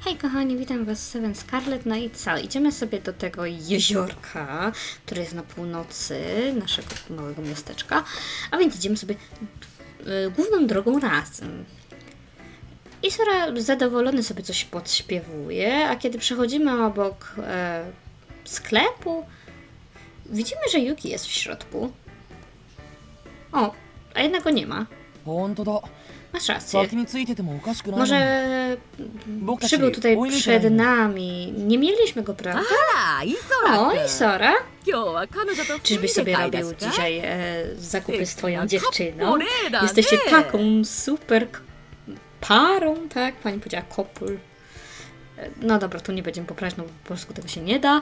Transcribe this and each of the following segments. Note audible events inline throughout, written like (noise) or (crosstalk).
Hej kochani, witam was Seven Scarlet, no i co? Idziemy sobie do tego jeziorka, które jest na północy naszego małego miasteczka, a więc idziemy sobie y, główną drogą razem. I Sora zadowolony sobie coś podśpiewuje, a kiedy przechodzimy obok e, sklepu, widzimy, że Yuki jest w środku. O, a jednak go nie ma. 本当だ Masz rację. Może przybył tutaj przed nami. Nie mieliśmy go, prawda? O, i Sora. Czyżbyś sobie robił dzisiaj e, zakupy z twoją dziewczyną? Jesteście taką super parą, tak? Pani powiedziała couple. E, No dobra, tu nie będziemy poprawiać, no bo po polsku tego się nie da.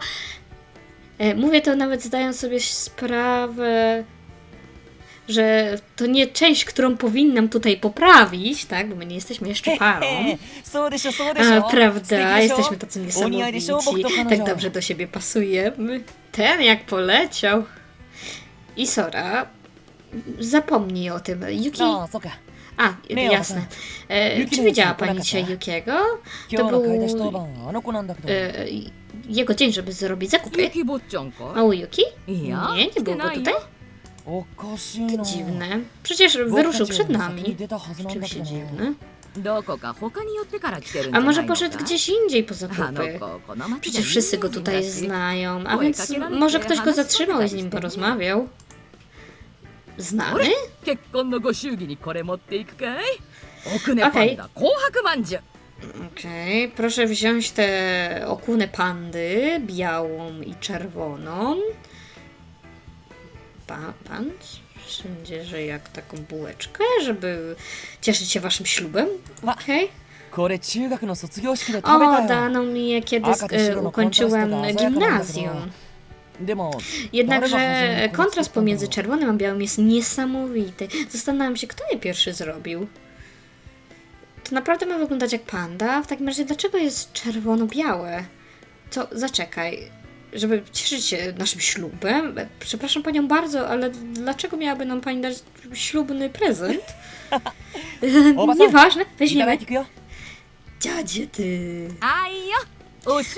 E, Mówię to nawet zdając sobie sprawę że to nie część, którą powinnam tutaj poprawić, tak, bo my nie jesteśmy jeszcze parą, a, prawda, jesteśmy tacy niesamowici, tak dobrze do siebie pasujemy. Ten jak poleciał. I Sora, zapomnij o tym. Yuki... A, jasne. E, czy widziała pani dzisiaj Yukiego? To był e, jego dzień, żeby zrobić zakupy. Mały Yuki? Nie, nie było go tutaj? To dziwne. Przecież wyruszył przed nami. Rzeczywiście dziwne. A może poszedł gdzieś indziej po zakupy? Przecież wszyscy go tutaj znają, a więc może ktoś go zatrzymał i z nim porozmawiał. Znany? Okej. Okay. Okej, okay. proszę wziąć te okunę pandy, białą i czerwoną Pa, pan wszędzie, że jak taką bułeczkę, żeby cieszyć się waszym ślubem. Okej. これ中学の卒業式で食べ O, たよ dano mi je, kiedy Aka to e, zielono ukończyłem kontrastowa, zajaka nam gimnazjum. でも Jednakże Bardzo ważny kontrast pomiędzy konflikt. czerwonym a białym jest niesamowity. Zastanawiam się, kto je pierwszy zrobił. To naprawdę ma wyglądać jak panda? W takim razie dlaczego jest czerwono-białe? Co, zaczekaj. żeby cieszyć się naszym ślubem. Przepraszam panią bardzo, ale dlaczego miałaby nam pani dać ślubny prezent? (laughs) Nieważne, weźmiemy. Dziadzie ty.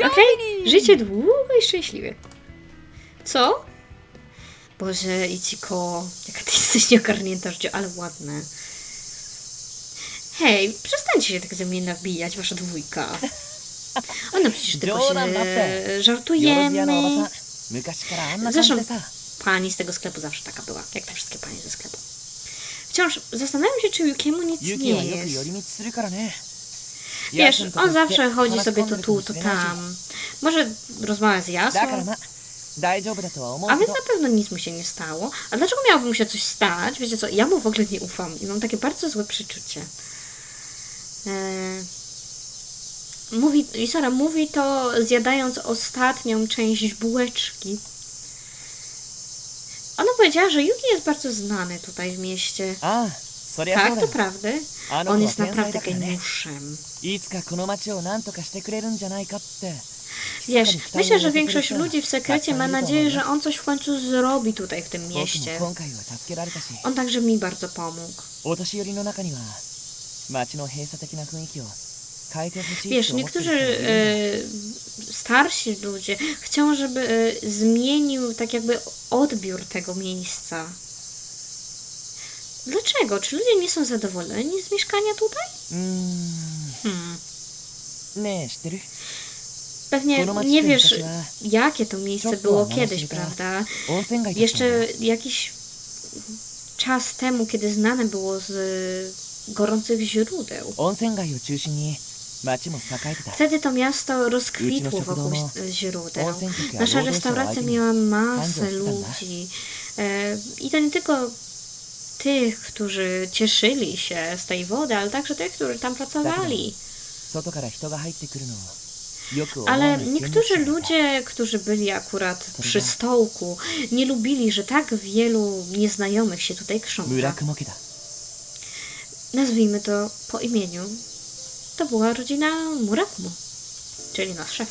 Okej, okay. życie długo i szczęśliwie. Co? Boże, Ichiko, jaka ty jesteś nieogarnięta życie, ale ładne. Hej, przestańcie się tak ze mnie nabijać, wasza dwójka. Ona przecież tylko się e, żartujemy. Zresztą pani z tego sklepu zawsze taka była, jak te wszystkie panie ze sklepu. Wciąż zastanawiam się, czy Yukiemu nic nie jest. Wiesz, on zawsze chodzi sobie to tu, to tam. Może rozmawia z Jasą? A więc na pewno nic mu się nie stało. A dlaczego miałoby mu się coś stać? Wiecie co, ja mu w ogóle nie ufam i mam takie bardzo złe przeczucie. Eee mówi, Lisara mówi to zjadając ostatnią część bułeczki. Ona powiedziała, że Yuki jest bardzo znany tutaj w mieście. A, sorry, tak, to prawda. On jest naprawdę geniuszem. Wiesz, myślę, że większość ludzi w sekrecie ma nadzieję, że on coś w końcu zrobi tutaj w tym mieście. On także mi bardzo pomógł. Wiesz, niektórzy e, starsi ludzie chcą, żeby e, zmienił tak jakby odbiór tego miejsca. Dlaczego? Czy ludzie nie są zadowoleni z mieszkania tutaj? Hmm. Pewnie nie wiesz, jakie to miejsce było kiedyś, prawda? Jeszcze jakiś czas temu, kiedy znane było z gorących źródeł. Wtedy to miasto rozkwitło wokół źródeł. Nasza restauracja miała masę ludzi. I to nie tylko tych, którzy cieszyli się z tej wody, ale także tych, którzy tam pracowali. Ale niektórzy ludzie, którzy byli akurat przy stołku, nie lubili, że tak wielu nieznajomych się tutaj krząta. Nazwijmy to po imieniu to była rodzina Murakumo, czyli nasz szef.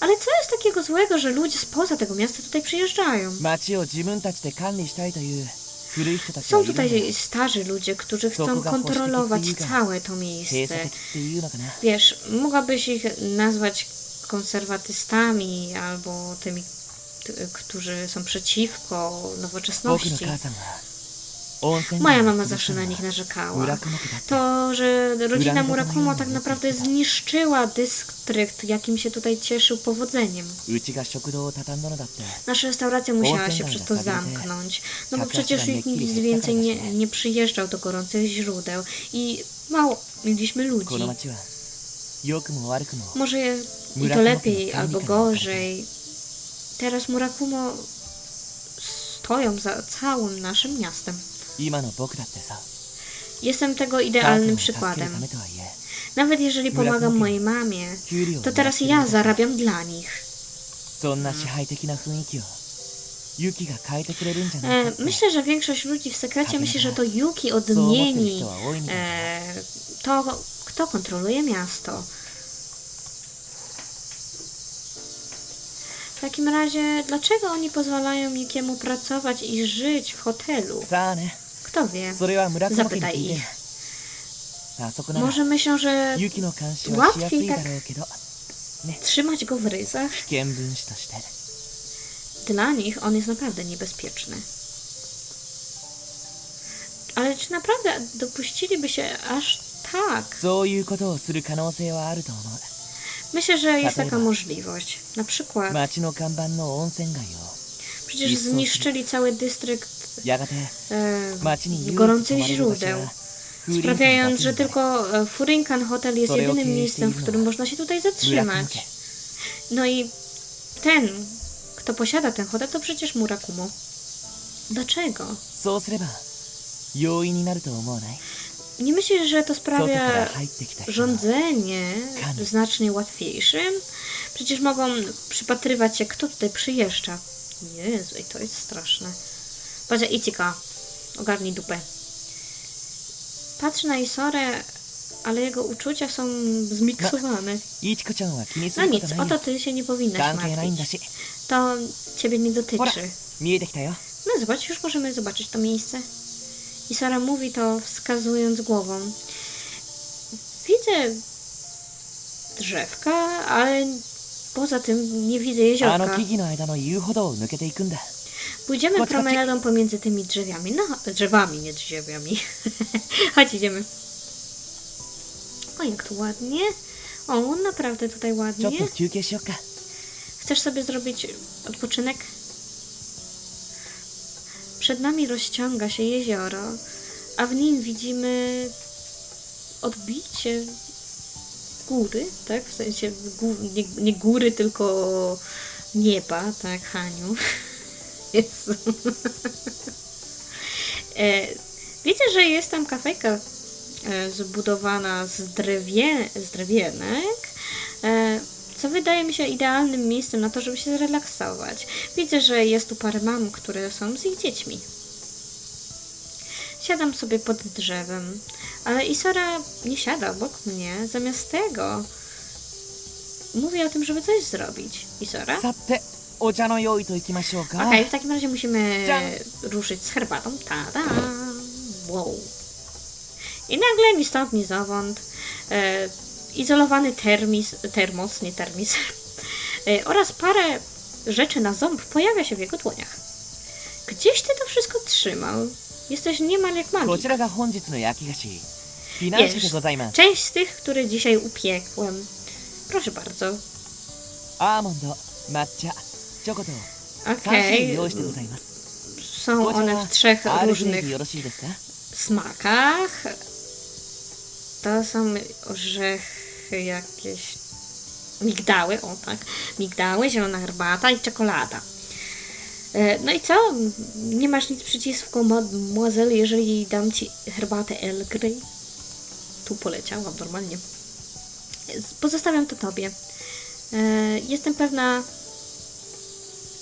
Ale co jest takiego złego, że ludzie spoza tego miasta tutaj przyjeżdżają? Są tutaj starzy ludzie, którzy chcą kontrolować całe to miejsce. Wiesz, mogłabyś ich nazwać konserwatystami albo tymi, którzy są przeciwko nowoczesności. Moja mama zawsze na nich narzekała. To, że rodzina Murakumo tak naprawdę zniszczyła dystrykt, jakim się tutaj cieszył powodzeniem. Nasza restauracja musiała się przez to zamknąć, no bo przecież nikt więcej nie, nie przyjeżdżał do gorących źródeł i mało mieliśmy ludzi. Może i to lepiej albo gorzej. Teraz Murakumo stoją za całym naszym miastem. Jestem tego idealnym przykładem. Nawet jeżeli pomagam mojej mamie, to teraz ja zarabiam dla nich. E, myślę, że większość ludzi w sekrecie myśli, że to Yuki odmieni e, to, kto kontroluje miasto. W takim razie, dlaczego oni pozwalają Yukiemu pracować i żyć w hotelu? Kto wie? Zapytaj ich. Może myślą, że łatwiej tak trzymać go w ryzach. Dla nich on jest naprawdę niebezpieczny. Ale czy naprawdę dopuściliby się aż tak? Myślę, że jest taka możliwość. Na przykład. Przecież zniszczyli cały dystrykt E, gorących źródeł, sprawiając, że tylko e, Furinkan Hotel jest jedynym miejscem, w którym można się tutaj zatrzymać. No i ten, kto posiada ten hotel, to przecież Murakumo. Dlaczego? Nie myślisz, że to sprawia rządzenie znacznie łatwiejszym? Przecież mogą przypatrywać się, kto tutaj przyjeżdża. Jezu, i to jest straszne. Boże, Icika, ogarnij dupę. Patrzy na Isorę, ale jego uczucia są zmiksowane. No, no nic, o to ty się nie powinnaś martwić. To ciebie nie dotyczy. No zobacz, już możemy zobaczyć to miejsce. Isora mówi to wskazując głową. Widzę drzewka, ale poza tym nie widzę jeziora. Pójdziemy Matka, promenadą pomiędzy tymi drzewiami. No, drzewami, nie drzewiami. (laughs) Chodź, idziemy. O, jak tu ładnie. O, naprawdę tutaj ładnie. Chcesz sobie zrobić odpoczynek? Przed nami rozciąga się jezioro, a w nim widzimy odbicie góry, tak? W sensie nie, nie góry, tylko nieba, tak, Haniu. (laughs) Jezu. (laughs) e, wiecie, że jest tam kafejka e, zbudowana z, drewie, z drewienek, e, co wydaje mi się idealnym miejscem na to, żeby się zrelaksować. Widzę, że jest tu parę mam, które są z ich dziećmi. Siadam sobie pod drzewem, ale Isora nie siada obok mnie. Zamiast tego mówi o tym, żeby coś zrobić. Isora? さてお茶の用意といきましょうか Okej, w takim razie musimy Ciao. ruszyć z herbatą. Tada! Wow. I nagle ni stąd, ni zowąd e, izolowany termis, termos, nie termis, (laughs) e, oraz parę rzeczy na ząb pojawia się w jego dłoniach. Gdzieś ty to wszystko trzymał? Jesteś niemal jak こ magik. ちらが本日の焼き菓子フィナンシェでございます Część z tych, które dzisiaj upiekłem. Proszę bardzo. アーモンド抹茶チョコと3種 Okej. Są one w trzech różnych smakach. To są orzechy jakieś... Migdały, o tak. Migdały, zielona herbata i czekolada. E, no i co? Nie masz nic przeciwko mademoiselle, jeżeli dam ci herbatę El Grey? Tu poleciałam normalnie. Pozostawiam to tobie. E, jestem pewna,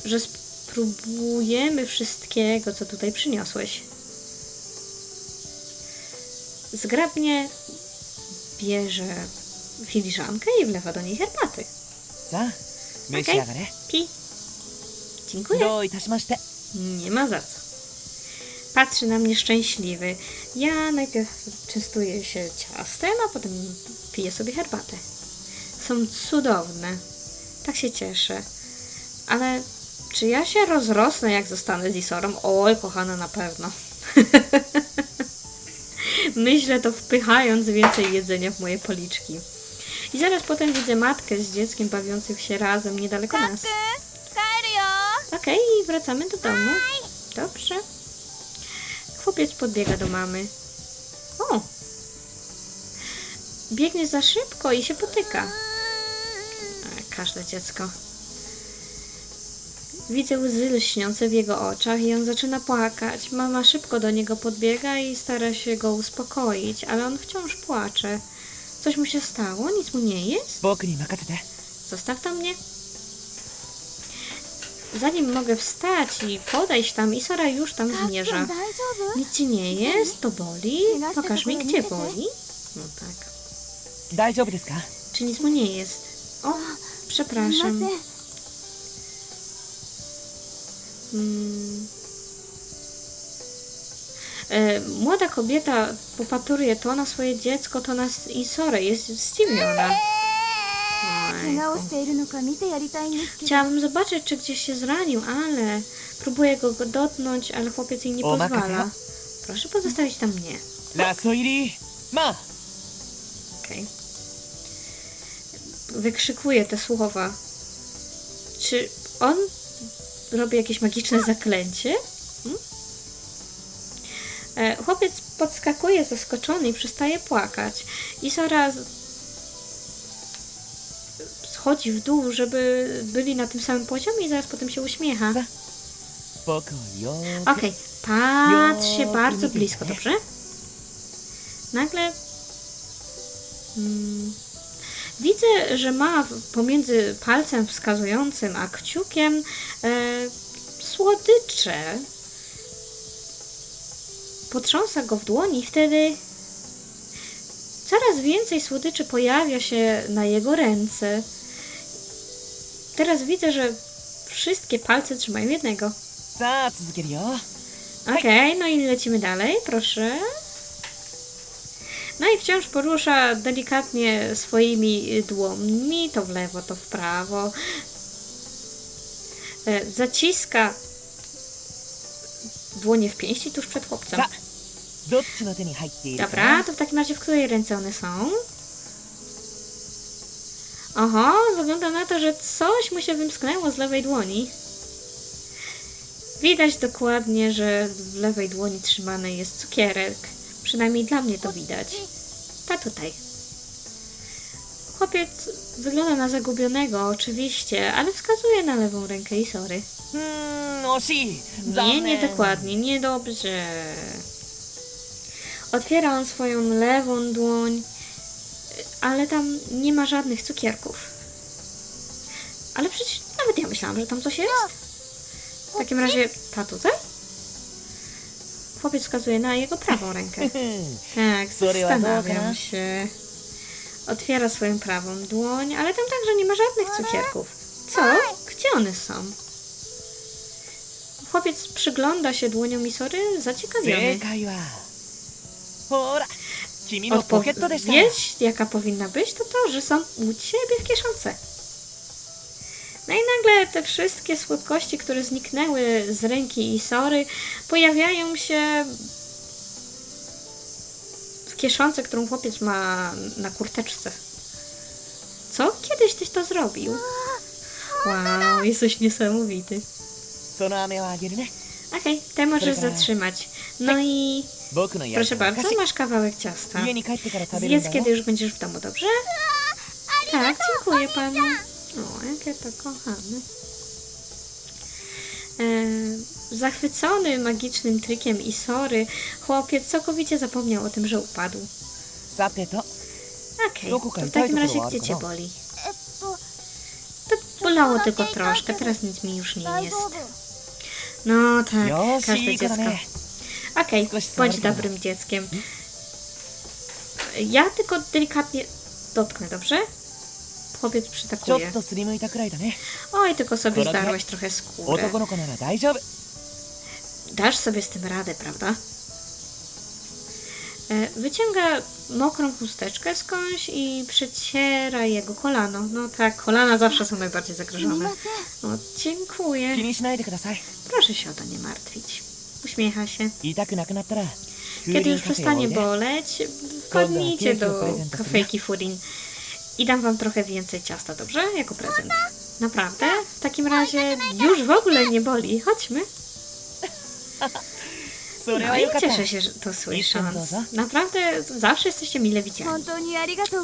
że spróbujemy wszystkiego, co tutaj przyniosłeś. Zgrabnie bierze filiżankę i wlewa do niej herbaty. Za, okay. Pi. Dziękuję. Nie ma za co. Patrzy na mnie szczęśliwy. Ja najpierw częstuję się ciastem, a potem piję sobie herbatę. Są cudowne. Tak się cieszę. Ale czy ja się rozrosnę, jak zostanę z Isorą? Oj, kochana, na pewno. (laughs) Myślę to wpychając więcej jedzenia w moje policzki. I zaraz potem widzę matkę z dzieckiem bawiących się razem niedaleko nas. Okej, okay, wracamy do domu. Dobrze. Chłopiec podbiega do mamy. O! Biegnie za szybko i się potyka. Każde dziecko. Widzę łzy lśniące w jego oczach i on zaczyna płakać. Mama szybko do niego podbiega i stara się go uspokoić, ale on wciąż płacze. Coś mu się stało? Nic mu nie jest? Zostaw to mnie. Zanim mogę wstać i podejść tam, Isora już tam zmierza. Nic ci nie jest? To boli? Pokaż mi, gdzie boli? No tak. Czy nic mu nie jest? O, przepraszam. Mm. E, młoda kobieta popatruje to na swoje dziecko, to na Isorę. Jest zdziwiona. Chciałabym zobaczyć, czy gdzieś się zranił, ale próbuję go dotknąć, ale chłopiec jej nie pozwala. Proszę pozostawić tam mnie. Ma! Okej. Wykrzykuje te słowa. Czy on robi jakieś magiczne zaklęcie. E, chłopiec podskakuje zaskoczony i przestaje płakać. Isora schodzi w dół, żeby byli na tym samym poziomie i zaraz potem się uśmiecha. Okej, okay. patrz się bardzo blisko, dobrze? Nagle... Hmm. Widzę, że ma pomiędzy palcem wskazującym a kciukiem e, słodycze. Potrząsa go w dłoni i wtedy coraz więcej słodyczy pojawia się na jego ręce. Teraz widzę, że wszystkie palce trzymają jednego. Okej, okay, no i lecimy dalej, proszę. No i wciąż porusza delikatnie swoimi dłońmi, to w lewo, to w prawo. E, zaciska dłonie w pięści tuż przed chłopcem. Dobra, to w takim razie w której ręce one są? Oho, wygląda na to, że coś mu się wymsknęło z lewej dłoni. Widać dokładnie, że w lewej dłoni trzymany jest cukierek. Przynajmniej dla mnie to widać. Ta tutaj. Chłopiec wygląda na zagubionego, oczywiście, ale wskazuje na lewą rękę i sorry. Hmm, no nie, niedokładnie, niedobrze. Otwiera on swoją lewą dłoń, ale tam nie ma żadnych cukierków. Ale przecież nawet ja myślałam, że tam coś jest. W takim razie ta tutaj? Chłopiec wskazuje na jego prawą rękę. (laughs) Tak, zastanawiam się. Otwiera swoją prawą dłoń, ale tam także nie ma żadnych cukierków. Co? Gdzie one są? Chłopiec przygląda się dłonią Misory zaciekawiony. Odpowiedź, jaka powinna być, to to, że są u ciebie w kieszonce. No i nagle te wszystkie słodkości, które zniknęły z ręki Isory, pojawiają się w kieszonce, którą chłopiec ma na kurteczce. Co? Kiedyś tyś to zrobił. Wow, jesteś niesamowity. Okej, okay, te możesz zatrzymać. No i... Proszę bardzo, masz kawałek ciasta. Zjedz, kiedy już będziesz w domu, dobrze? Tak, dziękuję panu. O, jakie to kochane. E, zachwycony magicznym trikiem Isory, chłopiec całkowicie zapomniał o tym, że upadł. さてと Okej, Roku to w kajtaj takim to razie była, gdzie cię no. boli? えっと To bolało tylko troszkę, teraz nic mi już nie 大 jest. 丈夫 No tak, よーし każde いい子だ dziecko. ね Okej, Skoś bądź smarka. dobrym dzieckiem. Ja tylko delikatnie dotknę, dobrze? Chłopiec ちょ przytakuje. っとすりむいたくらいだね Oj, tylko sobie Kolega? zdarłaś trochę skórę. 男の子なら大丈夫 dasz sobie z tym radę, prawda? E, Wyciąga mokrą chusteczkę skądś i przeciera jego kolano. No tak, kolana zawsze są najbardziej すみ zagrożone. ません O, dziękuję. 気にしないでください Proszę się o to nie martwić. Uśmiecha się. 痛くなくなったら風 Kiedy 鈴 już カフェへお przestanie いで boleć, wpadnijcie Skąd? do Jakiego prezenta kafejki Furin i dam Wam trochę więcej ciasta, dobrze? Jako prezent. Naprawdę? W takim razie już w ogóle nie boli. Chodźmy. No i cieszę się, że to słysząc. Naprawdę zawsze jesteście mile widziani.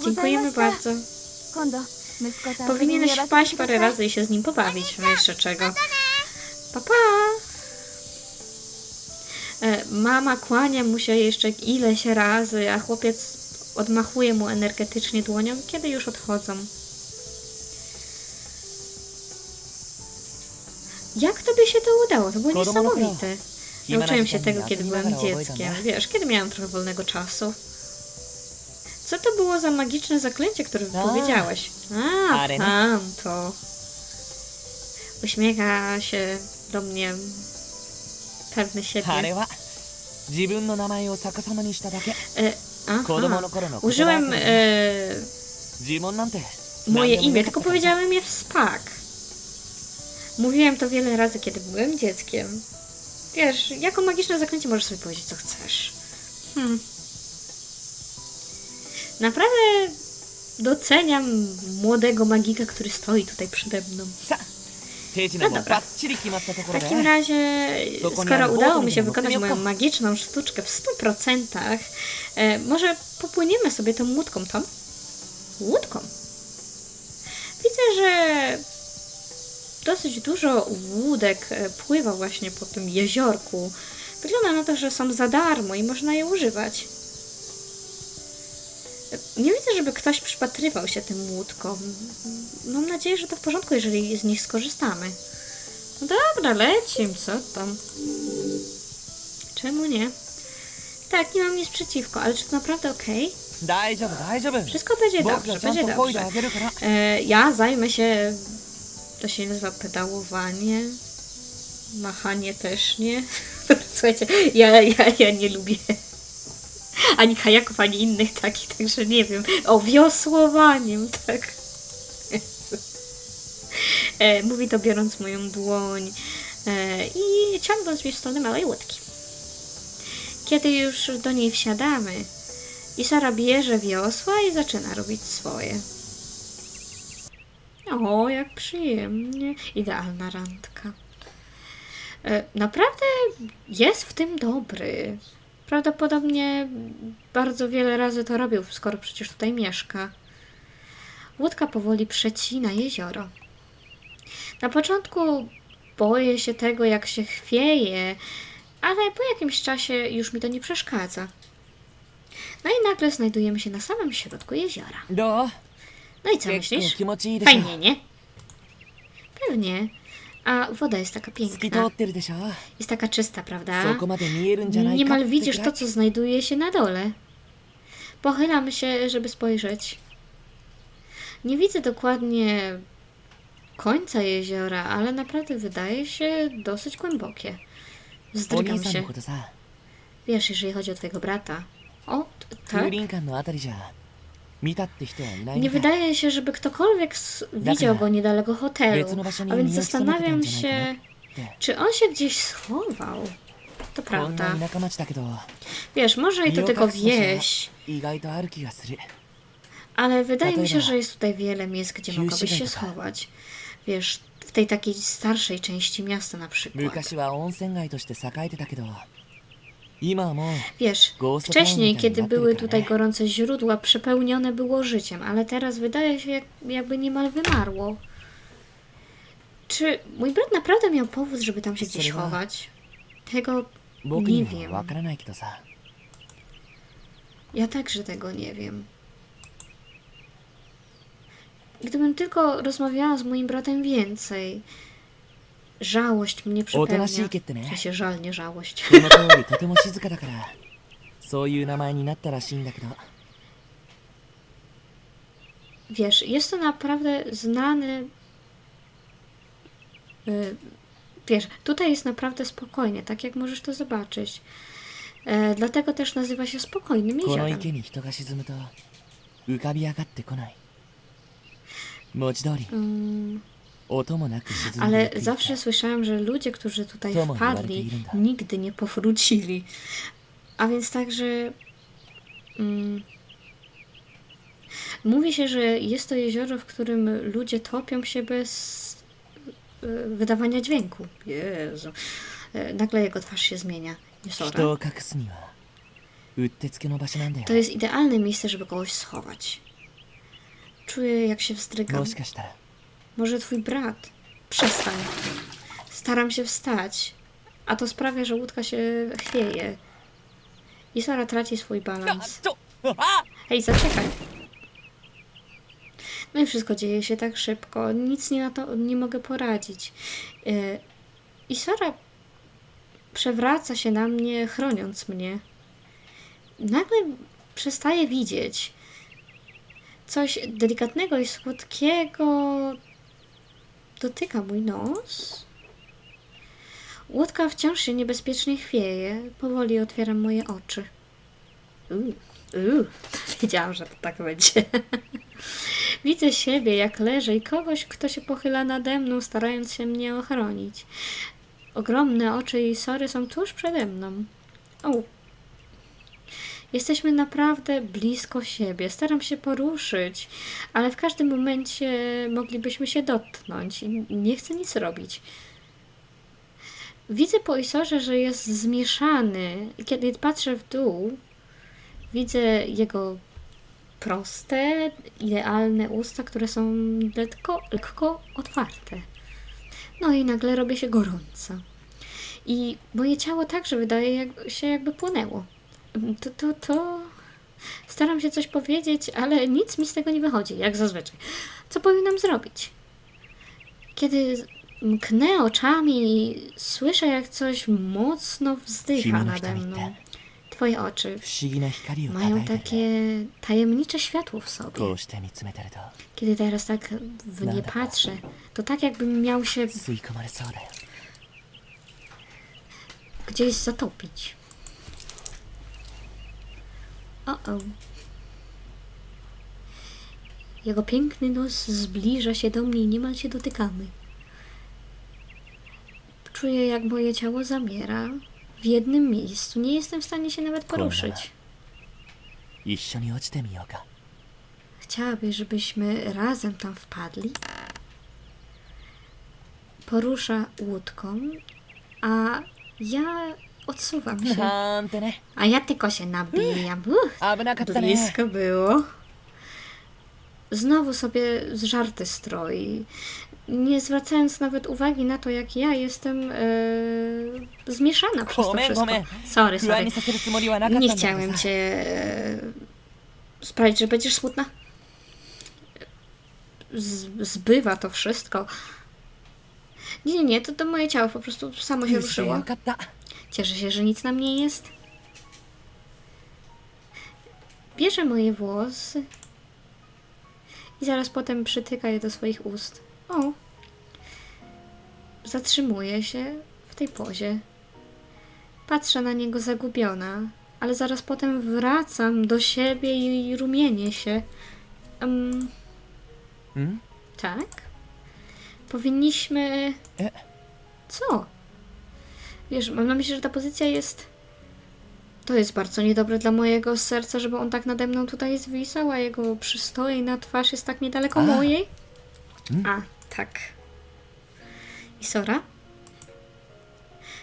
Dziękujemy bardzo. Powinieneś wpaść parę razy i się z nim pobawić. No jeszcze czego. Pa, pa. E, mama kłania mu się jeszcze ileś razy, a chłopiec Odmachuję mu energetycznie dłonią, kiedy już odchodzą. Jak tobie się to udało? To było niesamowite. Nauczyłem się tego, kiedy byłem dzieckiem. Wiesz, kiedy miałam trochę wolnego czasu. Co to było za magiczne zaklęcie, które wypowiedziałeś? A, tam to. Uśmiecha się do mnie pewny siebie. E, Użyłem e, moje imię, tylko powiedziałem je w spak. Mówiłem to wiele razy, kiedy byłem dzieckiem. Wiesz, jako magiczne zaklęcie możesz sobie powiedzieć, co chcesz. Hmm. Naprawdę doceniam młodego magika, który stoi tutaj przede mną. No dobra. W takim razie, skoro udało mi się wykonać moją magiczną sztuczkę w 100%, e, może popłyniemy sobie tą łódką tam? Łódką? Widzę, że dosyć dużo łódek e, pływa właśnie po tym jeziorku. Wygląda na to, że są za darmo i można je używać. Nie widzę, żeby ktoś przypatrywał się tym łódkom. Mam nadzieję, że to w porządku, jeżeli z nich skorzystamy. No dobra, lecim, co tam? Czemu nie? Tak, nie mam nic przeciwko, ale czy to naprawdę okej? Okay? Wszystko będzie dobrze, będzie dobrze. E, ja zajmę się... To się nazywa pedałowanie. Machanie też nie. (laughs) Słuchajcie, ja, ja, ja nie lubię ani kajaków, ani innych takich, także nie wiem. O, wiosłowaniem, tak. E, mówi to biorąc moją dłoń e, i ciągnąc mnie w stronę małej łódki. Kiedy już do niej wsiadamy, Isara bierze wiosła i zaczyna robić swoje. O, jak przyjemnie. Idealna randka. E, Naprawdę jest w tym dobry. Prawdopodobnie bardzo wiele razy to robił, skoro przecież tutaj mieszka. Łódka powoli przecina jezioro. Na początku boję się tego, jak się chwieje, ale po jakimś czasie już mi to nie przeszkadza. No i nagle znajdujemy się na samym środku jeziora. Do. No i co myślisz? Fajnie, nie? Pewnie. A woda jest taka 透き通 piękna. ってるでしょ Jest taka czysta, prawda? そこまで見えるんじゃないか Niemal って widzisz く to, らい co znajduje się na dole. Pochylam się, żeby spojrzeć. Nie widzę dokładnie końca jeziora, ale naprawdę wydaje się dosyć głębokie. お兄 Zdrygam さん się. のことさ Wiesz, jeżeli chodzi o twojego brata. O, t- 風 tak? 林館のあたりじゃ Nie wydaje się, żeby ktokolwiek widział go niedaleko hotelu, a więc zastanawiam się, czy on się gdzieś schował. To prawda. Wiesz, może i to tylko wieś. Ale wydaje mi się, że jest tutaj wiele miejsc, gdzie mogłabyś się schować. Wiesz, w tej takiej starszej części miasta na przykład. Wiesz, wcześniej, kiedy były tutaj gorące źródła, przepełnione było życiem, ale teraz wydaje się, jakby niemal wymarło. Czy mój brat naprawdę miał powód, żeby tam się gdzieś chować? Tego nie wiem. Ja także tego nie wiem. Gdybym tylko rozmawiała z moim bratem więcej, Żałość mnie おとな przepełnia. しいけってね W sensie żal, nie żałość. そ(laughs) の通りとても静かだからそういう名前になったらしいんだけど Wiesz, jest to naprawdę znany y, Wiesz, tutaj jest naprawdę spokojnie, tak jak możesz to zobaczyć. E, dlatego też nazywa się spokojnym この jeziorem. 池に人が沈むと浮かび上がってこない文字通り Mm, 音もなく沈んでい ale zawsze słyszałem, że ludzie, którzy tutaj wpadli, nigdy nie powrócili. A więc także. Mm, mówi się, że jest to jezioro, w którym ludzie topią się bez e, wydawania dźwięku. Jezu. E, nagle jego twarz się zmienia. Niesora. To jest idealne miejsce, żeby kogoś schować. Czuję, jak się wzdrygam. Może twój brat? Przestań. Staram się wstać, a to sprawia, że łódka się chwieje. I Sara traci swój balans. No, Hej, zaczekaj. No i wszystko dzieje się tak szybko. Nic nie na to nie mogę poradzić. Y, I Sara przewraca się na mnie, chroniąc mnie. Nagle przestaje widzieć. Coś delikatnego i słodkiego, dotyka mój nos. Łódka wciąż się niebezpiecznie chwieje. Powoli otwieram moje oczy. Uuu, (laughs) uuu, wiedziałam, że to tak będzie. (laughs) Widzę siebie, jak leżę i kogoś, kto się pochyla nade mną, starając się mnie ochronić. Ogromne oczy i sory są tuż przede mną. O. Jesteśmy naprawdę blisko siebie. Staram się poruszyć, ale w każdym momencie moglibyśmy się dotknąć nie chcę nic robić. Widzę po Isorze, że jest zmieszany. Kiedy patrzę w dół, Widzę jego proste, idealne usta, które są lekko, lekko otwarte. No i nagle robię się gorąca. I moje ciało także wydaje się jakby płonęło to, to, to staram się coś powiedzieć, ale nic mi z tego nie wychodzi, jak zazwyczaj. Co powinnam zrobić? Kiedy mknę oczami i słyszę, jak coś mocno wzdycha nade mną. Twoje oczy mają takie tajemnicze światło w sobie. Kiedy teraz tak w nie patrzę, to tak jakbym miał się gdzieś zatopić. Um, Jego piękny nos zbliża się do mnie i niemal się dotykamy. Czuję, jak moje ciało zamiera w jednym miejscu. Nie jestem w stanie się nawet poruszyć. Chciałabyś, żebyśmy razem tam wpadli? Porusza łódką, a ja odsuwam się. A ja tylko się nabijam. Uch, blisko było. Znowu sobie żarty stroi, nie zwracając nawet uwagi na to, jak ja jestem yy, zmieszana przez to wszystko. Sorry, sorry. Nie chciałem cię yy, sprawić, że będziesz smutna. Z, zbywa to wszystko. Nie, nie, nie, to, to moje ciało po prostu samo się ruszyło. Cieszę się, że nic na mnie jest. Bierze moje włosy i zaraz potem przytyka je do swoich ust. O! Zatrzymuje się w tej pozie. Patrzę na niego zagubiona, ale zaraz potem wracam do siebie i rumienię się. Um, mm? Tak? Powinniśmy. E. Co? Wiesz, mam na myśli, że ta pozycja jest. To jest bardzo niedobre dla mojego serca, żeby on tak nade mną tutaj zwisał, a jego przystojna twarz jest tak niedaleko A. mojej. Mm. A, tak. I Sora?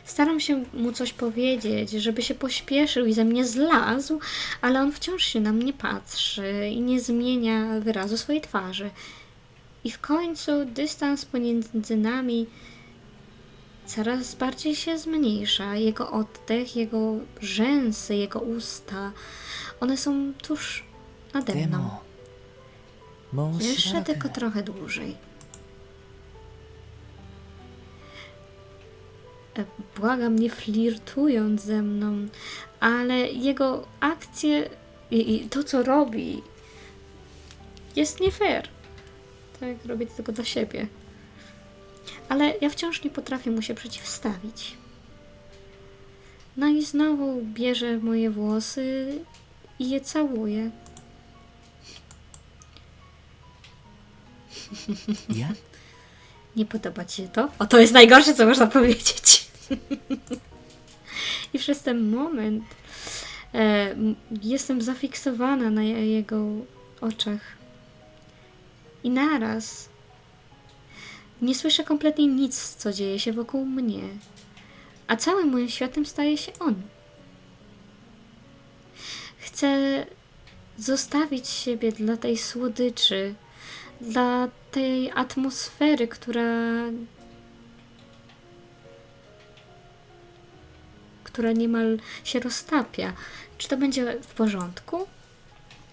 Staram się mu coś powiedzieć, żeby się pośpieszył i ze mnie zlazł, ale on wciąż się na mnie patrzy i nie zmienia wyrazu swojej twarzy. I w końcu dystans pomiędzy nami coraz bardziej się zmniejsza. Jego oddech, jego rzęsy, jego usta, one są tuż nade mną. Jeszcze tylko trochę dłużej. E, błaga mnie flirtując ze mną, ale jego akcje i, i to, co robi, jest nie fair. Tak, robię to tylko dla siebie. Ale ja wciąż nie potrafię mu się przeciwstawić. No i znowu bierze moje włosy i je całuje. (laughs) いや Nie podoba ci się to? O, to jest najgorsze, co można powiedzieć. (laughs) I przez ten moment e, jestem zafiksowana na je- jego oczach. I naraz nie słyszę kompletnie nic, co dzieje się wokół mnie. A całym moim światem staje się on. Chcę zostawić siebie dla tej słodyczy, dla tej atmosfery, która. która niemal się roztapia. Czy to będzie w porządku?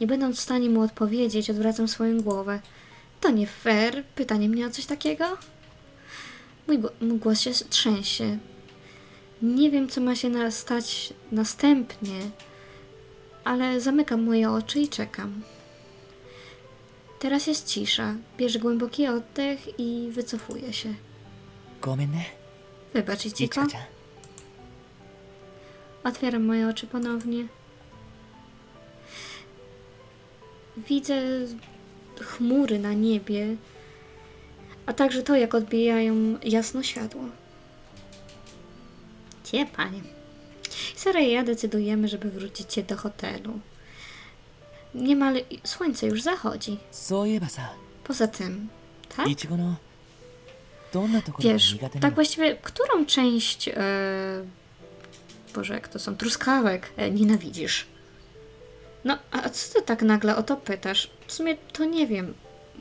Nie będąc w stanie mu odpowiedzieć, odwracam swoją głowę. To nie fair, pytanie mnie o coś takiego? Mój, mój głos się trzęsie. Nie wiem, co ma się stać następnie, ale zamykam moje oczy i czekam. Teraz jest cisza. Bierze głęboki oddech i wycofuje się. Gomenne. Wybacz, Ichiko. Otwieram moje oczy ponownie. Widzę chmury na niebie, a także to, jak odbijają jasno światło. Cie, panie. Sara i ja decydujemy, żeby wrócić się do hotelu. Niemal słońce już zachodzi. Poza tym, tak? Wiesz, tak właściwie, którą część... E... Boże, jak to są? Truskawek e, nienawidzisz? No, a co ty tak nagle o to pytasz? W sumie to nie wiem.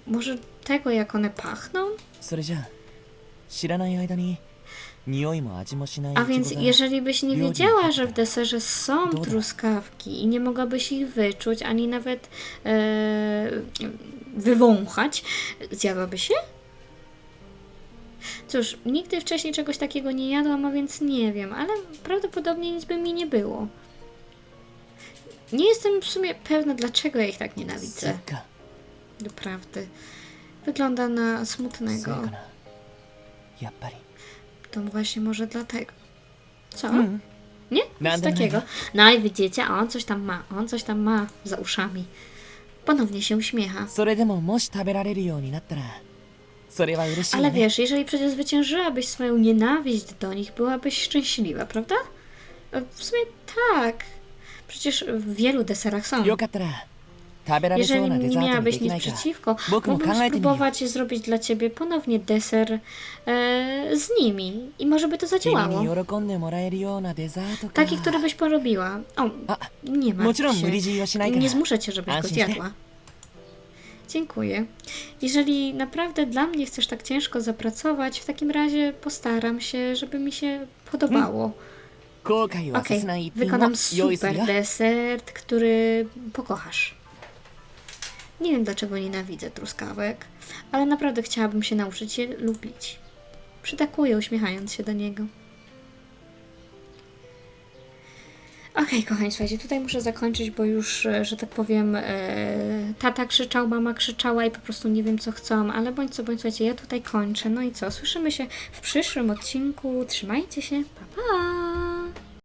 Może tego, jak one pachną? それじゃあ知らない間に匂いも味もしない A いち więc ごが jeżeli byś nie Biodzi. wiedziała, że w deserze są Dobra. truskawki i nie mogłabyś ich wyczuć, ani nawet e, wywąchać, zjadłabyś je? Cóż, nigdy wcześniej czegoś takiego nie jadłam, a więc nie wiem, ale prawdopodobnie nic by mi nie było. Nie jestem w sumie pewna, dlaczego ja ich tak nienawidzę. Doprawdy. Wygląda na smutnego. To właśnie może dlatego. Co? Mm. Nie? Nic takiego. No i widzicie, on coś tam ma, on coś tam ma za uszami. Ponownie się uśmiecha. Ale wiesz, jeżeli przecież zwyciężyłabyś swoją nienawiść do nich, byłabyś szczęśliwa, prawda? E, w sumie tak. Przecież w wielu deserach są. Jeżeli nie miałabyś nic przeciwko, mógłbym spróbować zrobić dla ciebie ponownie deser e, z nimi i może by to zadziałało. Taki, który byś porobiła. O, nie ma. Nie zmuszę cię, żebyś go zjadła. Dziękuję. Jeżeli naprawdę dla mnie chcesz tak ciężko zapracować, w takim razie postaram się, żeby mi się podobało. Okej, okay. wykonam super desert, który pokochasz. Nie wiem dlaczego nienawidzę truskawek, ale naprawdę chciałabym się nauczyć je lubić. Przytakuje uśmiechając się do niego. Okej, kochani, słuchajcie, tutaj muszę zakończyć, bo już, e, że tak powiem, e, tata krzyczał, mama krzyczała i po prostu nie wiem, co chcą, ale bądź co bądź, słuchajcie, ja tutaj kończę. No i co, słyszymy się w przyszłym odcinku. Trzymajcie się, pa pa!